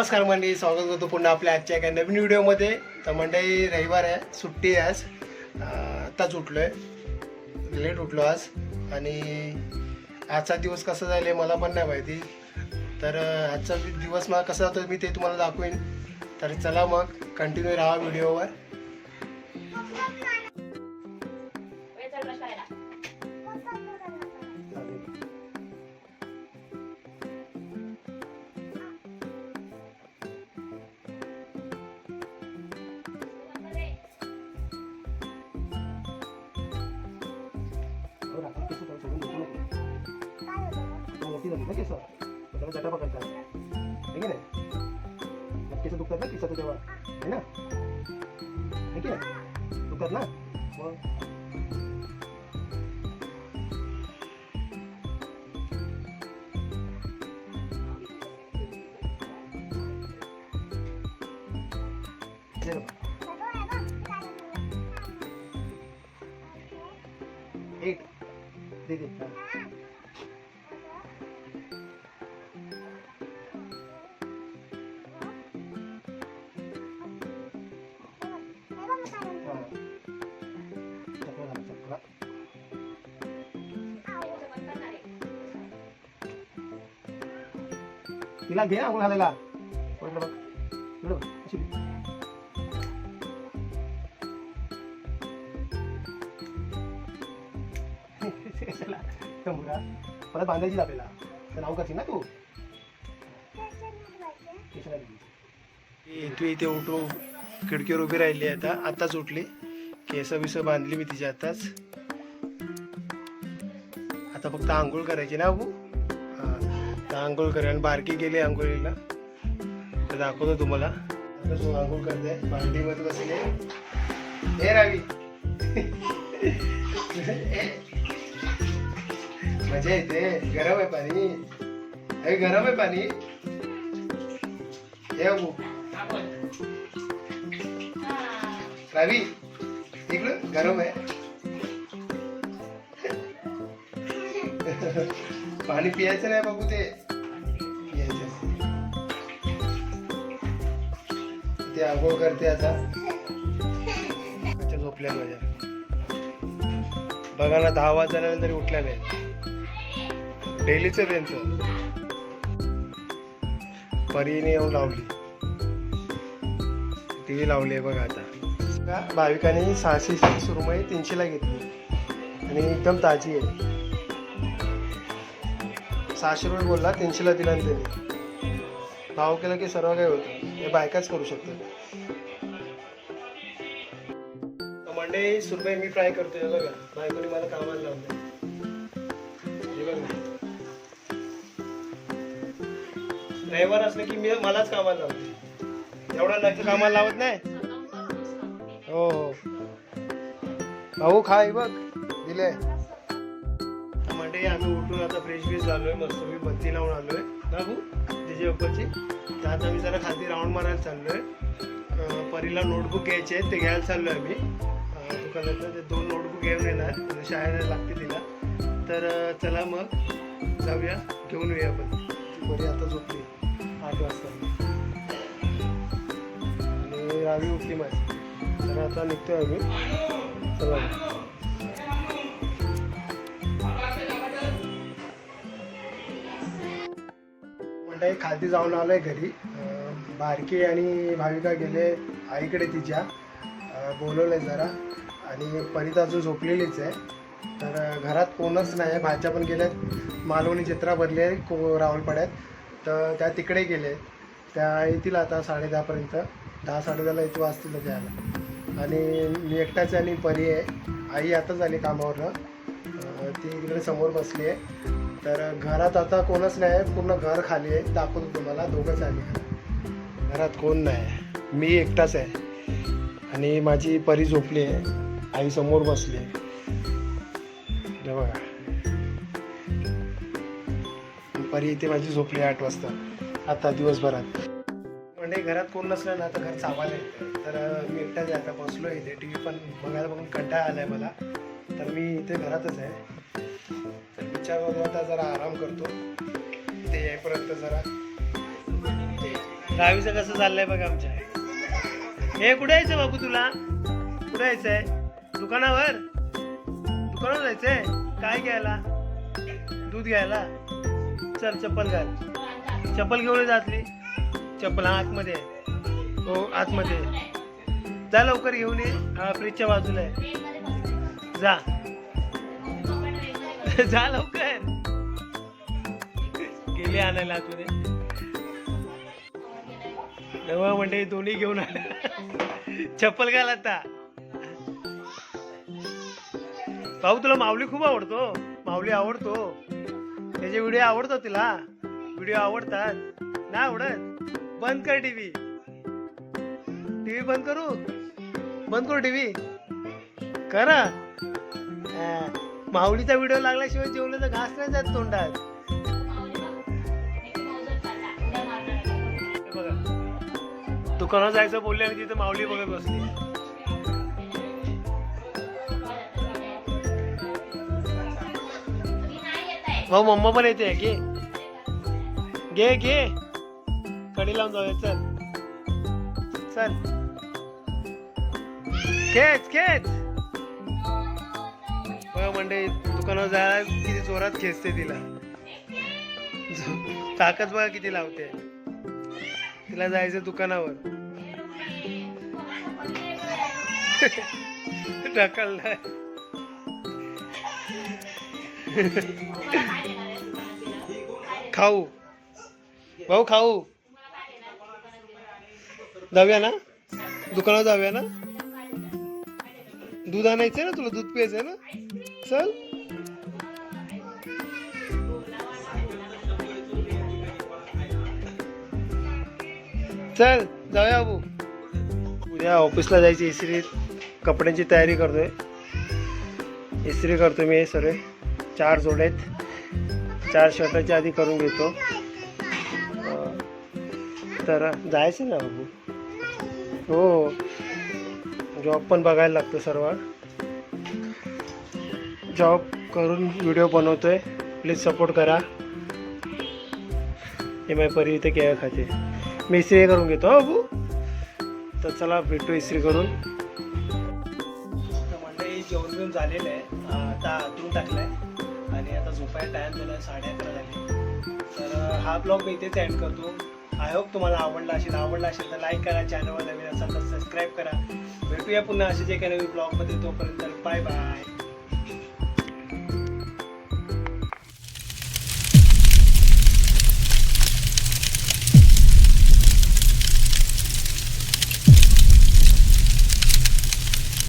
नमस्कार मंडळी स्वागत करतो पुन्हा आपल्या आजच्या एका नवीन व्हिडिओमध्ये. तर मंडळी रविवार आहे सुट्टी आहे आज. आत्ताच उठलो आहे लेट उठलो आज. आणि आजचा दिवस कसा जाईल मला पण नाही माहिती. तर आजचा दिवस मला कसा जातो मी ते तुम्हाला दाखवेन. तर चला मग कंटिन्यू राहा व्हिडिओवर. मोठी झाली ना केस त्याला जटा पकडतात आहे की नाही मग केस दुखतात ना केसाचं तेव्हा आहे ना आहे की नाही दुखतात ना मग हे तिला घे ना घालायला. बघ. इकडं बघ अशी. परत बांधायची आपल्याला. तर नाव करशील ना तू? तू इथे उठू खिडकीवर उभी राहिली आता. आताच उठली. केस बिस बांधली मी तिच्या आताच. आता फक्त आंघोळ करायची ना अबू तर आंघोळ करे आणि बारकी गेली आंघोळीला. तर दाखवतो तुम्हाला. आता तू आंघोळ करते. भांडीमध्ये बसले. हे रावी मजा येते. गरम आहे पाणी. अरे गरम आहे पाणी. हे रावी इकडं. गरम आहे. पाणी पियायचं नाही बाबू ते. पियायचं. ते आंघोळ करते आता. झोपल्या माझ्या बघा ना दहा वाजल्यानंतर उठल्या नाही. डेलीच त्यांचं. परीने येऊन लावली. टी व्ही लावली आहे बघा आता. भाविकाने सहाशे सुरमई तीनशेला घेतली. आणि एकदम ताजी आहे. सहाशे रुपये बोलला तीनशेला दिला आणि त्याने भाव केला की सर्व काही होतं. हे बायकाच करू शकतात. मंडे सुरमई मी फ्राय करतोय बघा. बायकोने मला कामाला लावलं हे. रविवार असलं की मी मलाच कामाला लावते एवढा नक्की कामाला लावत नाही. हो हो. भाऊ खा हे बघ. दिले म्हणजे आम्ही उठून आता फ्रेश फ्रेश झालोय मस्त मी बत्ती लावून आलोय. ना भाऊ त्याच्या बाप्पाची. तर आता आम्ही जरा खाली राऊंड मारायला चाललोय. परीला नोटबुक घ्यायचे आहेत ते घ्यायला चाललोय आम्ही. तुका दुकानातनं ते दोन नोटबुक घेऊन येणार म्हणजे शाळेला लागते तिला. तर चला मग जाऊया घेऊन येऊया आपण. ती परी आता झोपली. आठ वाजता. आणि रावी उठली माझी. तर आता निघतोय आम्ही. चला. म्हणजे खालती जाऊन आलो आहे घरी बारकी आणि भाविका गेले आईकडे तिच्या. बोलवलं आहे जरा. आणि परीत अजून झोपलेलीच आहे. तर घरात कोणच नाही आहे भाज्या पण गेल्यात. मालवणी चित्रा भरली आहे. को रावलपाड्यात. तर त्या तिकडे गेले. त्या येतील आता साडे दहापर्यंत दहा साडेदहाला येतो वाजतील द्यायला आणि मी एकटाच आणि परी आहे. आई आताच आली कामावरनं. ती तिकडे समोर बसली आहे. तर घरात आता कोणच नाही आहे पूर्ण घर खाली आहे. दाखवतो तुम्हाला दोघंच आहे घरात. कोण नाही मी एकटाच आहे. आणि माझी परी झोपली आहे. आई समोर बसली आहे. बघा. परी इथे माझी झोपली आहे आठ वाजता. आता दिवसभरात. म्हणजे घरात कोण नसलं ना तर घर चावायला येतं. तर मी एकटाच आहे. आता बसलो इथे. टी व्ही पण बघायला बघून कंटाळा आलाय मला. तर मी इथे घरातच आहे. तर करून आता जरा आराम करतो. ते येईपर्यंत जरा. ते गावीचं कसं चाललंय बघा आमच्या. हे कुठे यायचं बाबू तुला? कुठे यायचंय? दुकानावर? दुकानावर जायचंय? काय घ्यायला? दूध घ्यायला? चल चप्पल घाल. चप्पल घेऊन ये जातली. चप्पल हा आतमध्ये आहे. हो आतमध्ये जा लवकर घेऊन ये. हा फ्रीजच्या बाजूला आहे. जा. जा लवकर. गेली आणायला आतमध्ये तेव्हा म्हणजे दोन्ही घेऊन आले चप्पल घाल आता. भाऊ तुला माऊली खूप आवडतो. माऊली आवडतो. त्याचे व्हिडिओ आवडतो तिला. व्हिडिओ आवडतात. नाही आवडत? बंद कर टीव्ही. टीव्ही बंद करू? बंद करू टीव्ही? करा. माऊलीचा व्हिडिओ लागल्याशिवाय जेवलं तर घास नाही जात तोंडात. बघा. दुकानात जायचं बोलले आणि तिथे माऊली बघत बसली. भाऊ मम्मा पण येते. घे. घे घे. कडी लावून जाऊया. चल. चल. खेच खेच. म्हणजे दुकानावर जायला किती जोरात खेचते तिला. ताकद बघा किती लावते. तिला जायचं दुकानावर. ढकललाय खाऊ. भाऊ खाऊ. जाऊया ना? दुकानावर जाऊया ना? दूध आणायचंय ना तुला? दूध प्यायचंय ना? चल चल जाऊया बाबू. उद्या ऑफिसला जायची इस्त्री कपड्यांची तयारी करतोय. इस्त्री करतो मी सगळे. चार जोडेत चार शर्टाच्या आधी करून घेतो. तर जायचं ना बाबू? हो, हो. जॉब पण बघायला लागतो सर्व जॉब करून व्हिडिओ बनवतो आहे प्लीज सपोर्ट करा. हे माझी परी इथे केळं खाते. मी इस्त्री करून घेतो हो बाबू. तर चला भेटू इस्त्री करून. मंडळी जेवण घेऊन झालेलं आहे. आता आतून आहे आणि आता झोपायला टाईम झाला साडे अकरा झाले. तर हा ब्लॉग मी इथेच ॲड करतो. आय होप तुम्हाला आवडला असेल आवडला असेल तर लाईक करा चॅनलवर नवीन असाल तर सबस्क्राईब करा. भेटूया पुन्हा असेच एका नवीन ब्लॉगमध्ये तोपर्यंत बाय बाय